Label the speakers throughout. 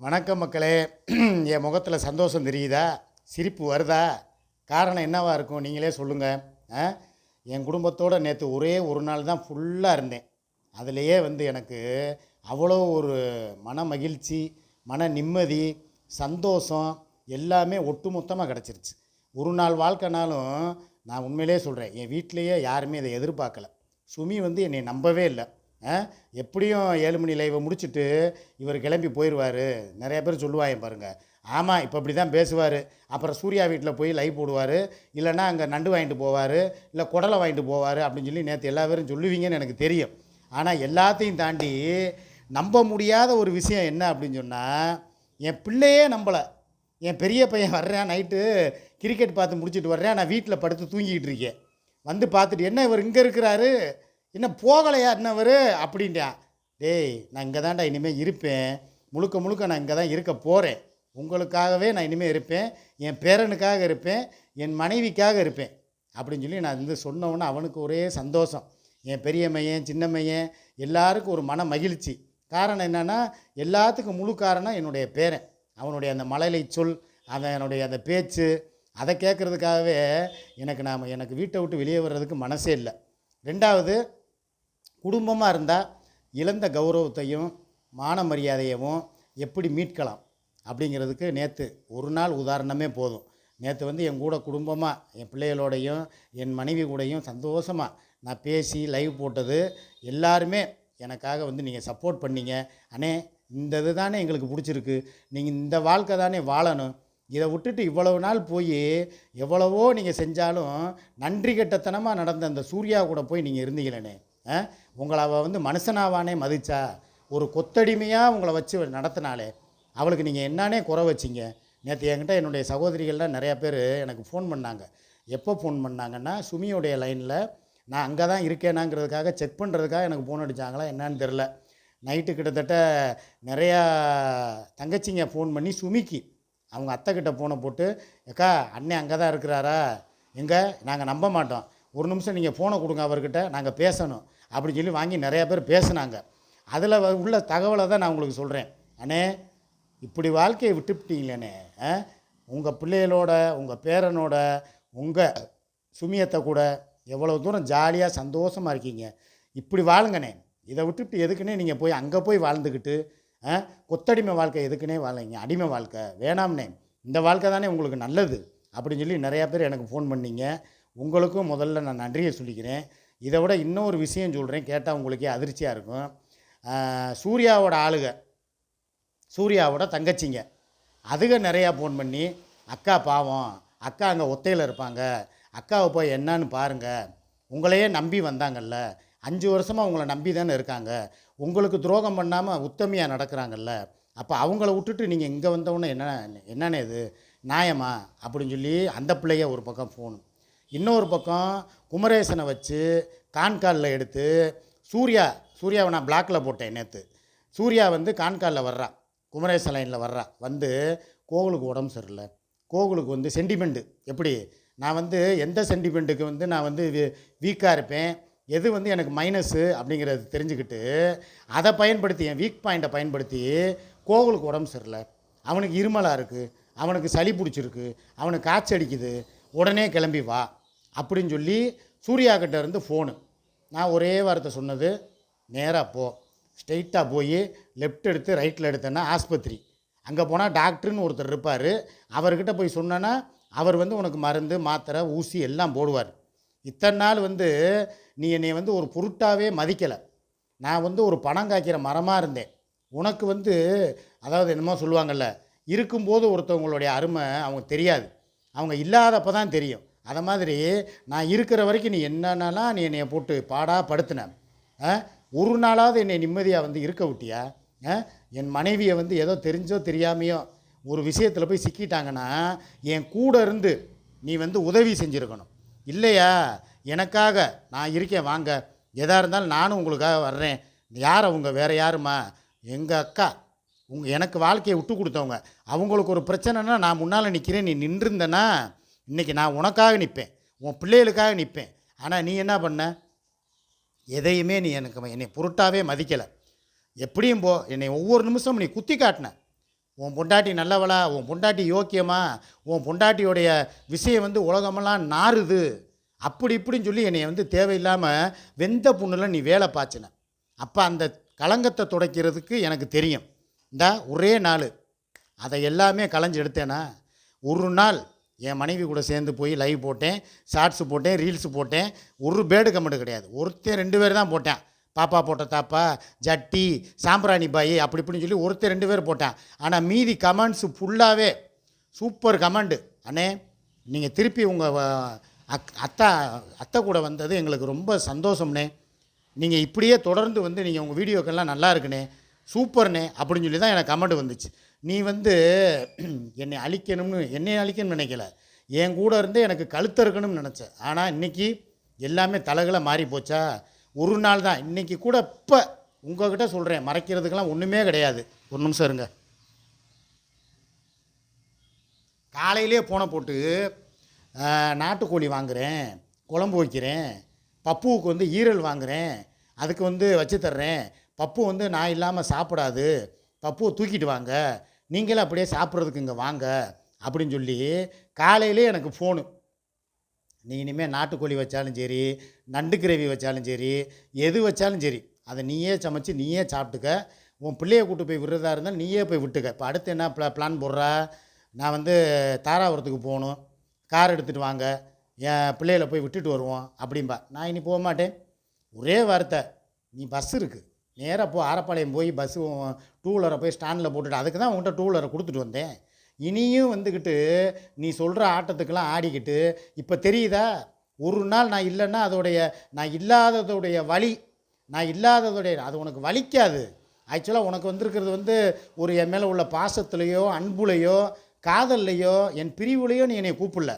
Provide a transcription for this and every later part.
Speaker 1: வணக்கம் மக்களே. என் முகத்தில் சந்தோஷம் தெரியுதா? சிரிப்பு வருதா? காரணம் என்னவா இருக்கும்? நீங்களே சொல்லுங்கள் என் குடும்பத்தோடு நேற்று ஒரே ஒரு நாள் தான் ஃபுல்லாக இருந்தேன். அதுலேயே வந்து எனக்கு அவ்வளோ ஒரு மன மகிழ்ச்சி மன நிம்மதி சந்தோஷம் எல்லாமே ஒட்டுமொத்தமாக கிடச்சிருச்சு. ஒரு நாள் வாழ்க்கைனாலும் நான் உண்மையிலே சொல்கிறேன் என் வீட்டிலையே யாருமே இதை எதிர்பார்க்கல. சுமி வந்து என்னை நம்பவே இல்லை. எப்படியும் ஏழு மணி லைவை முடிச்சுட்டு இவர் கிளம்பி போயிடுவார். நிறைய பேர் சொல்லுவாங்க பாருங்கள் ஆமாம் இப்போ இப்படி தான் பேசுவார். அப்புறம் சூர்யா வீட்டில் போய் லைவ் போடுவார். இல்லைன்னா அங்கே நண்டு வாங்கிட்டு போவார். இல்லை குடலை வாங்கிட்டு போவார் அப்படின்னு சொல்லி நேற்று எல்லா பேரும் சொல்லுவீங்கன்னு எனக்கு தெரியும். ஆனால் எல்லாத்தையும் தாண்டி நம்ப முடியாத ஒரு விஷயம் என்ன அப்படின்னு சொன்னால் என் பிள்ளையே நம்பலை. என் பெரிய பையன் வர்றேன் நைட்டு கிரிக்கெட் பார்த்து முடிச்சுட்டு வர்றேன். நான் வீட்டில் படுத்து தூங்கிக்கிட்டு இருக்கேன். வந்து பார்த்துட்டு என்ன இவர் இங்கே இருக்கிறாரு? என்ன போகலையா இன்னவர்? அப்படின்டா. டேய் நான் இங்கே தான்டா இனிமேல் இருப்பேன். முழுக்க முழுக்க நான் இங்கே தான் இருக்க போகிறேன் உங்களுக்காகவே நான் இனிமேல் இருப்பேன். என் பேரனுக்காக இருப்பேன். என் மனைவிக்காக இருப்பேன். அப்படின்னு சொல்லி நான் வந்து சொன்னவொன்னே அவனுக்கு ஒரே சந்தோஷம். என் பெரிய மையன் சின்ன மையன் எல்லாருக்கும் ஒரு மன மகிழ்ச்சி. காரணம் என்னென்னா எல்லாத்துக்கும் முழு காரணம் என்னுடைய பேரன். அவனுடைய அந்த மழலை சொல் அவனுடைய அந்த பேச்சு அதை கேட்குறதுக்காகவே எனக்கு நாம் எனக்கு வீட்டை விட்டு வெளியே வர்றதுக்கு மனசே இல்லை. ரெண்டாவது குடும்பமாக இருந்தால் இழந்த கௌரவத்தையும் மான மரியாதையவும் எப்படி மீட்கலாம்? அப்படிங்கிறதுக்கு நேற்று ஒரு நாள் உதாரணமே போதும். நேற்று வந்து என் கூட குடும்பமாக என் பிள்ளைகளோடையும் என் மனைவி கூடையும் சந்தோஷமாக நான் பேசி லைவ் போட்டது எல்லாருமே எனக்காக வந்து நீங்கள் சப்போர்ட் பண்ணீங்க. அண்ணே இந்த இது தானே எங்களுக்கு பிடிச்சிருக்கு. நீங்கள் இந்த வாழ்க்கை தானே வாழணும். இதை விட்டுட்டு இவ்வளவு நாள் போய் எவ்வளவோ நீங்கள் செஞ்சாலும் நன்றி கெட்டத்தனமாக நடந்த அந்த சூர்யா கூட போய் நீங்கள் இருந்தீங்களேனே உங்களை அவள் வந்து மனுஷனாவானே மதிச்சா ஒரு கொத்தடிமையாக உங்களை வச்சு நடத்தினாலே அவளுக்கு நீங்கள் என்னானே குறை வச்சிங்க. நேற்று என்கிட்ட என்னுடைய சகோதரிகள்லாம் நிறையா பேர் எனக்கு ஃபோன் பண்ணாங்க. எப்போ ஃபோன் பண்ணாங்கன்னா சுமியோடைய லைனில் நான் அங்கே தான் இருக்கேனாங்கிறதுக்காக செக் பண்ணுறதுக்காக எனக்கு ஃபோன் அடித்தாங்களா என்னன்னு தெரில நைட்டு கிட்டத்தட்ட நிறையா தங்கச்சிங்க ஃபோன் பண்ணி சுமிக்கு அவங்க அத்தைக்கிட்ட ஃபோனை போட்டு ஏக்கா அண்ணன் அங்கே தான் இருக்கிறாரா? எங்கே? நாங்கள் நம்ப மாட்டோம். ஒரு நிமிஷம் நீங்கள் ஃபோனை கொடுங்க அவர்கிட்ட நாங்கள் பேசணும். அப்படின்னு சொல்லி வாங்கி நிறையா பேர் பேசுனாங்க. அதில் உள்ள தகவலை தான் நான் உங்களுக்கு சொல்கிறேன் அண்ணே இப்படி வாழ்க்கையை விட்டுவிட்டீங்களேண்ணே உங்கள் பிள்ளைகளோட உங்கள் பேரனோட உங்கள் சுமியத்தை கூட எவ்வளோ தூரம் ஜாலியாக சந்தோஷமாக இருக்கீங்க. இப்படி வாழுங்கண்ணே. இதை விட்டுவிட்டு எதுக்குன்னே நீங்கள் போய் அங்கே போய் வாழ்ந்துக்கிட்டு ஆ, கொத்தடிமை வாழ்க்கை எதுக்குன்னே வாழீங்க அடிமை வாழ்க்கை. வேணாம்னே இந்த வாழ்க்கை தானே உங்களுக்கு நல்லது. அப்படின்னு சொல்லி நிறையா பேர் எனக்கு ஃபோன் பண்ணீங்க. உங்களுக்கும் முதல்ல நான் நன்றியை சொல்லிக்கிறேன். இதை விட இன்னொரு விஷயம் சொல்கிறேன் கேட்டால் உங்களுக்கே அதிர்ச்சியாக இருக்கும். சூர்யாவோட ஆளுக சூர்யாவோட தங்கச்சிங்க அதுக நிறையா ஃபோன் பண்ணி அக்கா பாவம் அக்கா அங்கே ஒத்தையில் இருப்பாங்க அக்காவை போய் என்னன்னு பாருங்கள் உங்களையே நம்பி வந்தாங்கல்ல அஞ்சு வருஷமாக உங்களை நம்பி தானே இருக்காங்க உங்களுக்கு துரோகம் பண்ணாமல் உத்தமையாக நடக்கிறாங்கல்ல அப்போ அவங்கள விட்டுட்டு நீங்கள் இங்கே வந்தவுடனே என்ன என்னென்ன இது நியாயமா? அப்படின்னு சொல்லி அந்த பிள்ளைய ஒரு பக்கம் ஃபோன் இன்னொரு பக்கம் குமரேசனை வச்சு கான்காலில் எடுத்து சூர்யா சூர்யாவை நான் பிளாக்கில் போட்டேன் நேற்று சூர்யா வந்து கான்காலில் வர்றா. குமரேசன் லைனில் வர்றா. வந்து கோகுலுக்கு உடம்பு சரியில்லை. கோகுலுக்கு வந்து சென்டிமெண்ட்டு எப்படி? நான் வந்து எந்த சென்டிமெண்ட்டுக்கு வந்து நான் வந்து வீக்காக இருப்பேன்? எது வந்து எனக்கு மைனஸு அப்படிங்கிறது தெரிஞ்சுக்கிட்டு அதை பயன்படுத்தி என் வீக் பாயிண்ட்டை பயன்படுத்தி கோகுலுக்கு உடம்பு சரியில்லை. அவனுக்கு இருமலாக இருக்குது அவனுக்கு சளி பிடிச்சிருக்கு. அவனுக்கு காய்ச்சடிக்குது உடனே கிளம்பி வா. அப்படின்னு சொல்லி சூர்யா கிட்ட இருந்து ஃபோனு நான் ஒரே வார்த்தை சொன்னது நேராக போ. ஸ்ட்ரெயிட்டாக போய் லெஃப்ட் எடுத்து ரைட்டில் எடுத்தேன்னா ஆஸ்பத்திரி. அங்கே போனால் டாக்டர்னு ஒருத்தர் இருப்பார். அவர்கிட்ட போய் சொன்னேன்னா அவர் வந்து உனக்கு மருந்து மாத்திரை ஊசி எல்லாம் போடுவார். இத்தனை நாள் வந்து நீ என்னை வந்து ஒரு பொருட்டாகவே மதிக்கலை. நான் வந்து ஒரு பணம் காய்க்கிற மரமாக இருந்தேன். உனக்கு வந்து அதாவது என்னமோ சொல்லுவாங்கல்ல இருக்கும்போது ஒருத்தவங்களுடைய அருமை அவங்க தெரியாது. அவங்க இல்லாதப்போ தான் தெரியும். அதை மாதிரி நான் இருக்கிற வரைக்கும் நீ என்னென்னலாம் நீ என்னை போட்டு பாடாக படுத்தின. ஆ? ஒரு நாளாவது என்னை நிம்மதியாக வந்து இருக்க விட்டியா? ஆ? என் மனைவியை வந்து ஏதோ தெரிஞ்சோ தெரியாமையோ ஒரு விஷயத்தில் போய் சிக்கிட்டாங்கன்னா என் கூட இருந்து நீ வந்து உதவி செஞ்சுருக்கணும். இல்லையா? எனக்காக நான் இருக்கேன் வாங்க. எதாக இருந்தாலும் நானும் உங்களுக்காக வர்றேன். யார் அவங்க? வேறு யாருமா எங்கள் அக்கா. உங்கள் எனக்கு வாழ்க்கையை விட்டு கொடுத்தவங்க. அவங்களுக்கு ஒரு பிரச்சனைனா நான் முன்னால் நிற்கிறேன் நீ நின்றுருந்தேன்னா இன்றைக்கி நான் உனக்காக நிற்பேன். உன் பிள்ளைகளுக்காக நிற்பேன். ஆனால் நீ என்ன பண்ண? எதையுமே நீ எனக்கு என்னை பொருட்டாவே மதிக்கலை. எப்படியும் போ என்னை ஒவ்வொரு நிமிஷமும் நீ குத்தி காட்டின. உன் பொண்டாட்டி நல்லவளா? உன் பொண்டாட்டி யோக்கியமா? உன் பொண்டாட்டியோடைய விஷயம் வந்து உலகமெல்லாம் நாறுது. அப்படி இப்படின்னு சொல்லி என்னை வந்து தேவையில்லாமல் வெந்த புண்ணில் நீ வேலை பாய்ச்சின. அப்போ அந்த களங்கத்தை துடைக்கிறதுக்கு எனக்கு தெரியும். இந்த ஒரே நாள். அதை எல்லாமே களைஞ்சு எடுத்தேனா? ஒரு நாள் என் மனைவி கூட சேர்ந்து போய் லைவ் போட்டேன் ஷார்ட்ஸ் போட்டேன் ரீல்ஸு போட்டேன். ஒரு பேடு கமெண்ட் கிடையாது. ஒருத்தன் ரெண்டு பேர் தான் போட்டேன். பாப்பா போட்ட தாப்பா ஜட்டி சாம்பிராணி பாய் அப்படி இப்படின்னு சொல்லி ஒருத்தர் ரெண்டு பேர் போட்டேன். ஆனால் மீதி கமெண்ட்ஸ் ஃபுல்லாகவே சூப்பர் கமெண்டு அண்ணே நீங்கள் திருப்பி உங்கள் அக் அத்தா அத்தை கூட வந்தது எங்களுக்கு ரொம்ப சந்தோஷம்ண்ணே. நீங்கள் இப்படியே தொடர்ந்து வந்து நீங்கள் உங்கள் வீடியோக்கெல்லாம் நல்லா இருக்குண்ணே. சூப்பர்ண்ணே அப்படின்னு சொல்லி தான் எனக்கு கமெண்ட் வந்துச்சு. நீ வந்து என்னை அழிக்கணும்னு என்னை அழிக்கணும்னு நினைக்கல. என் கூட இருந்து எனக்கு கழுத்த இருக்கணும்னு நினச்சேன் ஆனால் இன்றைக்கி எல்லாமே தலைகளை மாறி போச்சா? ஒரு நாள் தான். இன்றைக்கி கூட இப்போ உங்கள்கிட்ட சொல்கிறேன் மறைக்கிறதுக்கெல்லாம் ஒன்றுமே கிடையாது. ஒரு நிமிஷம் இருங்க. காலையிலே போனை போட்டு நாட்டுக்கோழி வாங்குகிறேன் குழம்பு வைக்கிறேன் பப்புவுக்கு வந்து ஈரல் வாங்குகிறேன் அதுக்கு வந்து வச்சு தர்றேன். பப்பு வந்து நான் இல்லாமல் சாப்பிடாது. பப்புவை தூக்கிட்டு வாங்க. நீங்களும் அப்படியே சாப்பிட்றதுக்கு இங்கே வாங்க. அப்படின்னு சொல்லி காலையிலே எனக்கு ஃபோனு நீ இனிமேல் நாட்டுக்கோழி வச்சாலும் சரி நண்டு கிரேவி வச்சாலும் சரி எது வச்சாலும் சரி அதை நீயே சமைச்சு நீயே சாப்பிட்டுக்க. உன் பிள்ளைய கூட்டு போய் விடுறதா இருந்தால் நீயே போய் விட்டுக்க. இப்போ அடுத்து என்ன ப்ளா பிளான் போடுறா? நான் வந்து தாராபுரத்துக்கு போகணும். கார் எடுத்துகிட்டு வாங்க. என் பிள்ளைகளை போய் விட்டுட்டு வருவோம் அப்படிம்பா. நான் இனி போக மாட்டேன். ஒரே வார்த்தை. நீ பஸ் இருக்குது நேராக போ. ஆரப்பாளையம் போய் பஸ்ஸு டூ வீலரை போய் ஸ்டாண்டில் போட்டுட்டு அதுக்கு தான் உங்கள்கிட்ட டூ வீலரை கொடுத்துட்டு வந்தேன். இனியும் வந்துக்கிட்டு நீ சொல்கிற ஆட்டத்துக்கெல்லாம் ஆடிக்கிட்டு இப்போ தெரியுதா? ஒரு நாள் நான் இல்லைன்னா அதோடைய நான் இல்லாததோடைய வலி நான் இல்லாததோடைய அது உனக்கு வலிக்காது. ஆக்சுவலாக உனக்கு வந்திருக்கிறது வந்து ஒரு என் மேலே உள்ள பாசத்துலேயோ அன்புலையோ காதல்லையோ என் பிரிவுலையோ நீ என்னை கூப்பிடல.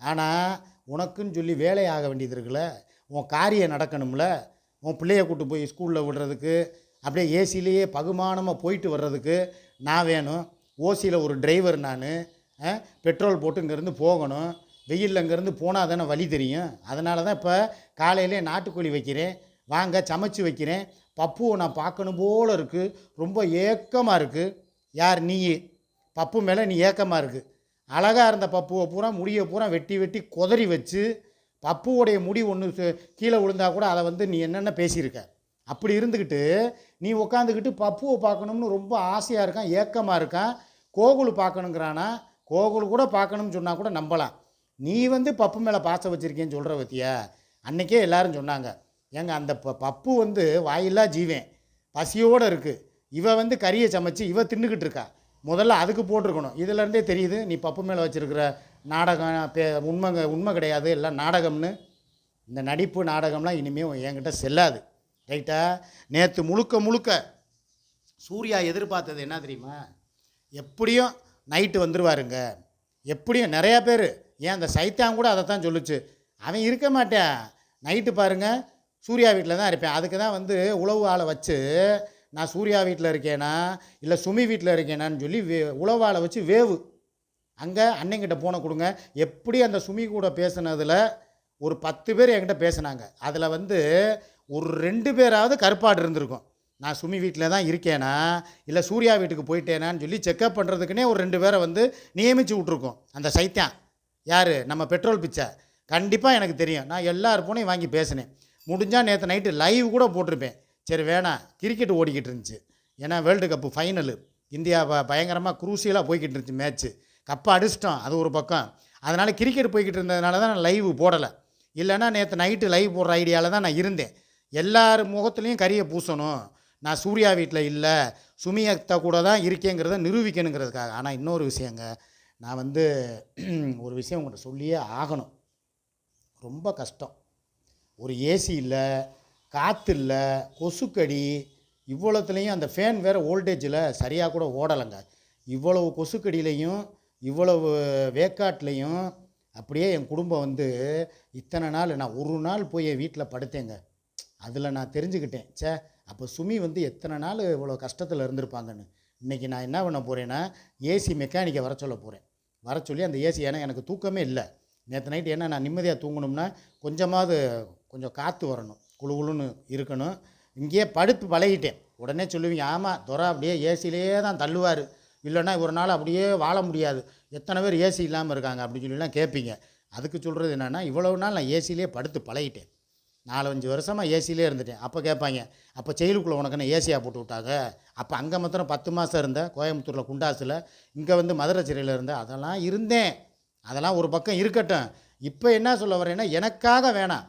Speaker 1: ஆனால் உனக்குன்னு சொல்லி வேலையாக வேண்டியது இருக்குல்ல. உன் காரியம் நடக்கணும்ல. உன் பிள்ளைய கூட்டு போய் ஸ்கூலில் விடுறதுக்கு அப்படியே ஏசிலேயே பகுமானமாக போயிட்டு வர்றதுக்கு நான் வேணும். ஓசியில் ஒரு டிரைவர் நான் பெட்ரோல் போட்டு இங்கேருந்து போகணும். வெயிலில் இங்கேருந்து போனால் தானே வழி தெரியும். அதனால தான் இப்போ காலையிலே நாட்டுக்கோழி வைக்கிறேன். வாங்க சமைச்சு வைக்கிறேன். பப்புவை நான் பார்க்கணும் போல் இருக்குது ரொம்ப ஏக்கமாக இருக்குது யார் நீ? பப்பு மேலே நீ ஏக்கமாக இருக்குது அழகாக இருந்த பப்புவை பூரா முடியை பூரா வெட்டி வெட்டி குதறி வச்சு பப்புவோடைய முடி ஒன்று கீழே விழுந்தா கூட அதை வந்து நீ என்னென்ன பேசியிருக்க? அப்படி இருந்துக்கிட்டு நீ உட்காந்துக்கிட்டு பப்புவை பார்க்கணும்னு ரொம்ப ஆசையாக இருக்கான் ஏக்கமாக இருக்கான். கோகுல் பார்க்கணுங்கிறானா? கோகுல் கூட பார்க்கணும்னு சொன்னால் கூட நம்பலாம். நீ வந்து பப்பு மேலே பாசம் வச்சுருக்கேன்னு சொல்கிற பற்றியா அன்னைக்கே எல்லோரும் சொன்னாங்க. ஏங்க அந்த ப பப்பு வந்து வாயில்லா ஜீவன். பசியோடு இருக்குது இவ வந்து கறியை சமைச்சு இவ தின்னுக்கிட்டு இருக்கா. முதல்ல அதுக்கு போட்டிருக்கணும். இதுலேருந்தே தெரியுது நீ பப்பு மேலே வச்சுருக்கிற நாடகம் பே உண்மைங்க உண்மை கிடையாது எல்லாம் நாடகம்னு. இந்த நடிப்பு நாடகம்லாம் இனிமேல் என்கிட்ட செல்லாது. ரைட்டா நேற்று முழுக்க முழுக்க சூர்யா எதிர்பார்த்தது என்ன தெரியுமா? எப்படியும் நைட்டு வந்துருவாருங்க. எப்படியும் நிறையா பேர் ஏன் அந்த சைத்தான் கூட அதை தான் சொல்லுச்சு. அவன் இருக்க மாட்டேன். நைட்டு பாருங்க சூர்யா வீட்டில் தான் இருப்பேன். அதுக்கு தான் வந்து உழவு ஆளை வச்சு நான் சூர்யா வீட்டில் இருக்கேனா இல்லை சுமி வீட்டில் இருக்கேனான்னு சொல்லி வே உழவு ஆளை வச்சு வேவு. அங்கே அன்னைங்கிட்ட போன கொடுங்க. எப்படி அந்த சுமி கூட பேசுனதில் ஒரு பத்து பேர் என்கிட்ட பேசுனாங்க. அதில் வந்து ஒரு ரெண்டு பேராவது கருப்பாடு இருந்திருக்கும். நான் சுமி வீட்டில் தான் இருக்கேனா? இல்லை சூர்யா வீட்டுக்கு போயிட்டேனான்னு சொல்லி செக்கப் பண்ணுறதுக்குனே ஒரு ரெண்டு பேரை வந்து நியமித்து விட்ருக்கோம் அந்த சைத்தான் யார்? நம்ம பெட்ரோல் பிச்சை. கண்டிப்பாக எனக்கு தெரியும். நான் எல்லார் போனையும் வாங்கி பேசினேன். முடிஞ்சால் நேற்று நைட்டு லைவ் கூட போட்டிருப்பேன். சரி வேணாம் கிரிக்கெட் ஓடிக்கிட்டு இருந்துச்சு. ஏன்னா வேர்ல்டு கப்பு ஃபைனலு இந்தியா ப பயங்கரமாக குரூசியலாக போய்கிட்டு இருந்துச்சு மேட்ச்சு கப்பை அடிச்சிட்டோம். அது ஒரு பக்கம். அதனால் கிரிக்கெட் போய்கிட்டு இருந்ததுனால தான் நான் லைவ் போடலை. இல்லைன்னா நேற்று நைட்டு லைவ் போடுற ஐடியாவில் தான் நான் இருந்தேன். எல்லார் முகத்துலேயும் கறியை பூசணும். நான் சூர்யா வீட்டில் இல்லை. சுமியத்தை கூட தான் இருக்கேங்கிறத நிரூபிக்கணுங்கிறதுக்காக. ஆனால் இன்னொரு விஷயங்க. நான் வந்து ஒரு விஷயம் உங்கள்கிட்ட சொல்லியே ஆகணும். ரொம்ப கஷ்டம். ஒரு ஏசி இல்லை காற்று இல்லை கொசுக்கடி இவ்வளோத்துலேயும் அந்த ஃபேன் வேறு ஓல்டேஜில் சரியாக கூட ஓடலைங்க. இவ்வளவு கொசுக்கடியிலையும் இவ்வளவு வேக்காட்லேயும் அப்படியே என் குடும்பம் வந்து இத்தனை நாள் நான் ஒரு நாள் போய் என் வீட்டில் படுத்தேங்க. அதில் நான் தெரிஞ்சுக்கிட்டேன். ச்சே அப்போ சுமி வந்து எத்தனை நாள் இவ்வளோ கஷ்டத்தில் இருந்திருப்பாங்கன்னு. இன்றைக்கி நான் என்ன பண்ண போகிறேன்னா ஏசி மெக்கானிக்கை வர சொல்ல போகிறேன் வர சொல்லி அந்த ஏசி ஏன்னா எனக்கு தூக்கமே இல்லை. நேற்று நைட்டு என்ன நான் நிம்மதியாக தூங்கணும்னா கொஞ்சமாவது கொஞ்சம் காற்று வரணும். குளு குளுன்னு இருக்கணும். இங்கேயே படுத்து பழகிட்டேன். உடனே சொல்லுவீங்க ஆமாம் துறை அப்படியே ஏசிலேயே தான் தள்ளுவார். இல்லைன்னா ஒரு நாள் அப்படியே வாழ முடியாது. எத்தனை பேர் ஏசி இல்லாமல் இருக்காங்க? அப்படின்னு சொல்லிலாம் கேட்பீங்க அதுக்கு சொல்கிறது என்னென்னா இவ்வளவு நாள் நான் ஏசிலே படுத்து பழகிட்டேன். நாலஞ்சு வருஷமாக ஏசிலே இருந்துட்டேன். அப்போ கேட்பாங்க அப்போ செயலுக்குள்ளே உனக்குன்னு ஏசியாக போட்டு விட்டாங்க? அப்போ அங்கே மாத்திரம் பத்து மாதம் இருந்தேன் கோயம்புத்தூரில் குண்டாசில் இங்கே வந்து மதுரை சிறையில் இருந்தேன் அதெல்லாம் இருந்தேன். அதெல்லாம் ஒரு பக்கம் இருக்கட்டும். இப்போ என்ன சொல்ல வரேன்னா எனக்காக வேணாம்.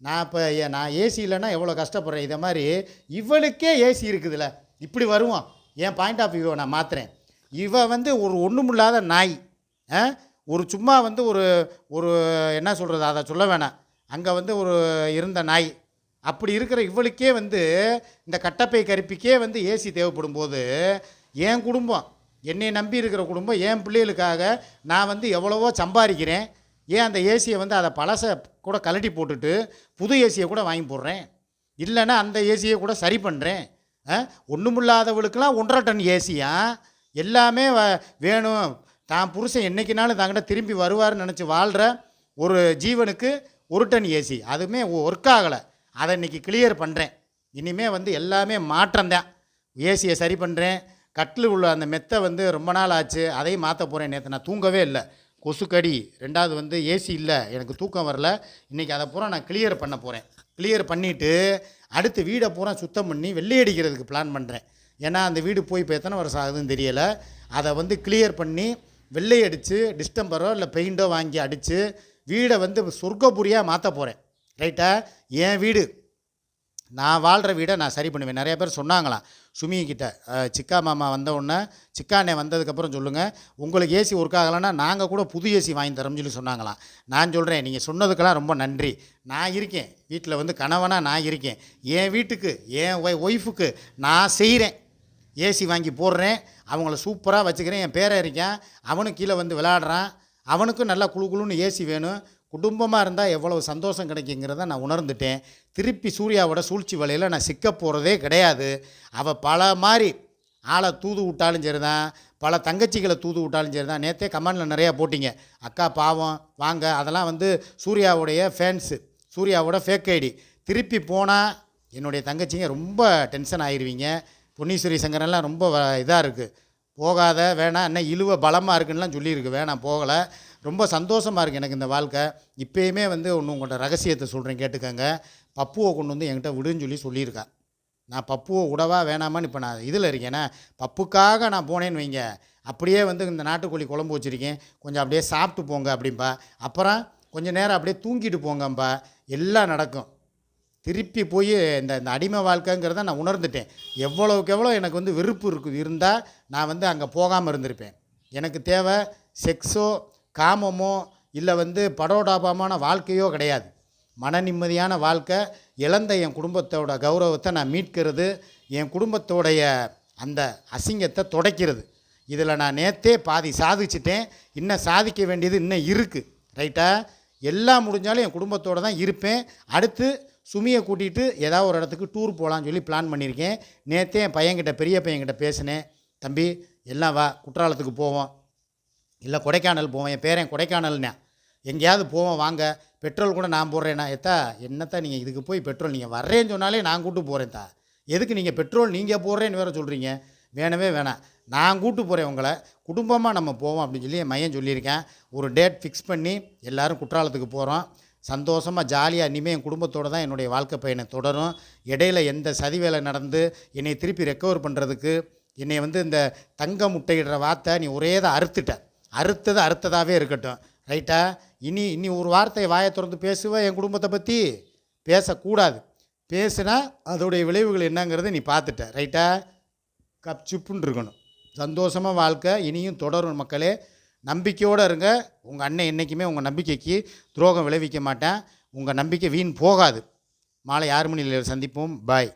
Speaker 1: நான் இப்போ நான் ஏசி இல்லைன்னா எவ்வளோ கஷ்டப்படுறேன்? இதை மாதிரி இவளுக்கே ஏசி இருக்குதுல்ல இப்படி வருவோம் என் பாயிண்ட் ஆஃப் வியூவை நான் மாற்றுறேன் இவன் வந்து ஒரு ஒன்றுமில்லாத நாய். ஆ? ஒரு சும்மா வந்து ஒரு ஒரு என்ன சொல்கிறது அதை சொல்ல வேணாம். அங்கே வந்து ஒரு இருந்த நாய். அப்படி இருக்கிற இவளுக்கே வந்து இந்த கட்டப்பை கருப்பிக்கே வந்து ஏசி தேவைப்படும் போது என் குடும்பம் என்னை நம்பி இருக்கிற குடும்பம் என் பிள்ளைகளுக்காக நான் வந்து எவ்வளவோ சம்பாதிக்கிறேன். ஏன் அந்த ஏசியை வந்து அதை பழசை கூட கழட்டி போட்டுட்டு புது ஏசியை கூட வாங்கி போடுறேன். இல்லைன்னா அந்த ஏசியை கூட சரி பண்ணுறேன் ஒன்றுமில்லாதவளுக்கெல்லாம் ஒன்றரை டன் ஏசியா எல்லாமே வ- வேணும். தான் புருஷன் என்றைக்குனாலும் தாங்கிட்ட திரும்பி வருவார்னு நினச்சி வாழ்கிற ஒரு ஜீவனுக்கு ஒரு டன் ஏசி அதுவுமே ஒர்க் ஆகலை. அதை இன்னைக்கு கிளியர் பண்ணுறேன் இனிமேல் வந்து எல்லாமே மாற்றம்தான் ஏசியை சரி பண்ணுறேன் கட்டில் உள்ள அந்த மெத்தை வந்து ரொம்ப நாள் ஆச்சு. அதையும் மாற்ற போகிறேன் நேற்று நான் தூங்கவே இல்லை. கொசுக்கடி ரெண்டாவது வந்து ஏசி இல்லை. எனக்கு தூக்கம் வரல. இன்றைக்கி அதை பூரா நான் கிளியர் பண்ண போகிறேன் கிளியர் பண்ணிவிட்டு அடுத்து வீடை பூரா சுத்தம் பண்ணி வெள்ளை அடிக்கிறதுக்கு பிளான் பண்ணுறேன் ஏன்னா அந்த வீடு போய் இப்போ எத்தனை வருஷம் ஆகுதுன்னு தெரியலை. அதை வந்து கிளியர் பண்ணி வெள்ளை அடித்து டிஸ்டம்பரோ இல்லை பெயிண்டோ வாங்கி அடித்து வீடை வந்து சொர்க்கபுரியாக மாற்ற போகிறேன் ரைட்டா என் வீடு. நான் வாழ்கிற வீடை நான் சரி பண்ணுவேன். நிறைய பேர் சொன்னாங்களாம். சுமி சிக்கா மாமா வந்த உடனே சிக்கானே வந்ததுக்கப்புறம் சொல்லுங்கள் உங்களுக்கு ஏசி ஒர்க் ஆகலைன்னா நாங்கள் கூட புது ஏசி வாங்கி தரோம்னு சொல்லி சொன்னாங்களாம். நான் சொல்கிறேன் நீங்கள் சொன்னதுக்கெல்லாம் ரொம்ப நன்றி. நான் இருக்கேன். வீட்டில் வந்து கணவனாக நான் இருக்கேன். என் வீட்டுக்கு என் ஒய் ஒய்ஃபுக்கு நான் செய்கிறேன் ஏசி வாங்கி போடுறேன். அவங்கள சூப்பராக வச்சுக்கிறேன். என் பேரை இருக்கேன். அவனும் கீழே வந்து விளாடுறான் அவனுக்கும் நல்லா குளு குளுன்னு ஏசி வேணும். குடும்பமாக இருந்தால் எவ்வளவு சந்தோஷம் கிடைக்குங்கிறத நான் உணர்ந்துட்டேன். திருப்பி சூர்யாவோட சூழ்ச்சி வலையில் நான் சிக்க போகிறதே கிடையாது. அவள் பல மாதிரி ஆளை தூது விட்டாலும் சரி தான் பல தங்கச்சிகளை தூது விட்டாலும் சரி தான் நேற்றே கமெண்டில் நிறையா போட்டிங்க. அக்கா பாவம் வாங்க. அதெல்லாம் வந்து சூர்யாவுடைய ஃபேன்ஸு சூர்யாவோட ஃபேக் ஐடி திருப்பி போனால் என்னுடைய தங்கச்சிங்க ரொம்ப டென்ஷன் ஆயிடுவீங்க பொன்னீஸ்வரி சங்கரெல்லாம் ரொம்ப இதாக இருக்குது போகாத வேணாம் என்ன இழுவ பலமாக இருக்குன்னுலாம் சொல்லியிருக்கு. வேணாம் போகலை. ரொம்ப சந்தோஷமாக இருக்குது எனக்கு இந்த வாழ்க்கை. இப்போயுமே வந்து ஒன்று உங்கள்கிட்ட ரகசியத்தை சொல்கிறேன் கேட்டுக்கங்க. பப்புவை கொண்டு வந்து என்கிட்ட விடுன்னு சொல்லி சொல்லியிருக்கேன் நான் பப்புவை விடவா வேணாமான்னு இப்போ நான் இதில் இருக்கேன். ஏன்னா பப்புக்காக நான் போனேன்னு வைங்க. அப்படியே வந்து இந்த நாட்டுக்கோழி குழம்பு வச்சுருக்கேன். கொஞ்சம் அப்படியே சாப்பிட்டு போங்க அப்படிம்பா. அப்புறம் கொஞ்சம் நேரம் அப்படியே தூங்கிட்டு போங்கம்பா. எல்லாம் நடக்கும். திருப்பி போய் இந்த இந்த அடிமை வாழ்க்கைங்கிறத நான் உணர்ந்துட்டேன். எவ்வளோக்கு எவ்வளோ எனக்கு வந்து வெறுப்பு இருக்கு இருந்தால் நான் வந்து அங்கே போகாமல் இருந்திருப்பேன். எனக்கு தேவை செக்ஸோ காமமோ இல்லை வந்து படோடாபமான வாழ்க்கையோ கிடையாது. மன நிம்மதியான வாழ்க்கை இழந்த என் குடும்பத்தோட கௌரவத்தை நான் மீட்கிறது என் குடும்பத்தோடைய அந்த அசிங்கத்தை துடைக்கிறது. இதில் நான் நேத்தே பாதி சாதிச்சிட்டேன் இன்னும் சாதிக்க வேண்டியது இன்னும் இருக்குது ரைட்டா? எல்லாம் முடிஞ்சாலும் என் குடும்பத்தோடு தான் இருப்பேன். அடுத்து சுமியை கூட்டிகிட்டு ஏதாவது ஒரு இடத்துக்கு டூர் போகலான்னு சொல்லி பிளான் பண்ணியிருக்கேன். நேற்றே என் பையன்கிட்ட பெரிய பையன்கிட்ட பேசினேன். தம்பி எல்லாம் வா குற்றாலத்துக்கு போவோம். இல்லை கொடைக்கானல் போவோம். என் பேரன் கொடைக்கானல்னே. எங்கேயாவது போவோம் வாங்க. பெட்ரோல் கூட நான் போடுறேன்னா எத்தா என்னத்தா நீங்கள் இதுக்கு போய் பெட்ரோல் நீங்கள் வர்றேன்னு சொன்னாலே நான் கூட்டு போகிறேன் தா எதுக்கு நீங்கள் பெட்ரோல் நீங்கள் போடுறேன்னு வேறு சொல்கிறீங்க வேணவே வேணாம் நான் கூட்டு போகிறேன் உங்களை. குடும்பமாக நம்ம போவோம் அப்படின்னு சொல்லி என் மையன் சொல்லியிருக்கேன். ஒரு டேட் ஃபிக்ஸ் பண்ணி எல்லோரும் குற்றாலத்துக்கு போகிறோம் சந்தோஷமாக ஜாலியாக இனிமேல் என் குடும்பத்தோடு தான் என்னுடைய வாழ்க்கை பயணம் தொடரும். இடையில எந்த சதி வேலை நடந்து என்னை திருப்பி ரெக்கவர் பண்ணுறதுக்கு என்னை வந்து இந்த தங்க முட்டையிடுற வார்த்தை நீ ஒரே தான் அறுத்துட்ட. அறுத்தது அறுத்ததாகவே இருக்கட்டும். ரைட்டா இனி இனி ஒரு வார்த்தையை வாயை திறந்து பேசுவேன் என் குடும்பத்தை பற்றி பேசக்கூடாது. பேசுனா அதோடைய விளைவுகள் என்னங்கிறத நீ பார்த்துட்ட. ரைட்டா கப் சுப்புன்னு இருக்கணும். சந்தோஷமாக வாழ்க்கை இனியும் தொடரும் மக்களே. நம்பிக்கையோடு இருங்க. உங்கள் அண்ணன் என்றைக்குமே உங்கள் நம்பிக்கைக்கு துரோகம் விளைவிக்க மாட்டேன். உங்கள் நம்பிக்கை வீண் போகாது. மாலை ஆறு மணியில் சந்திப்போம். பாய்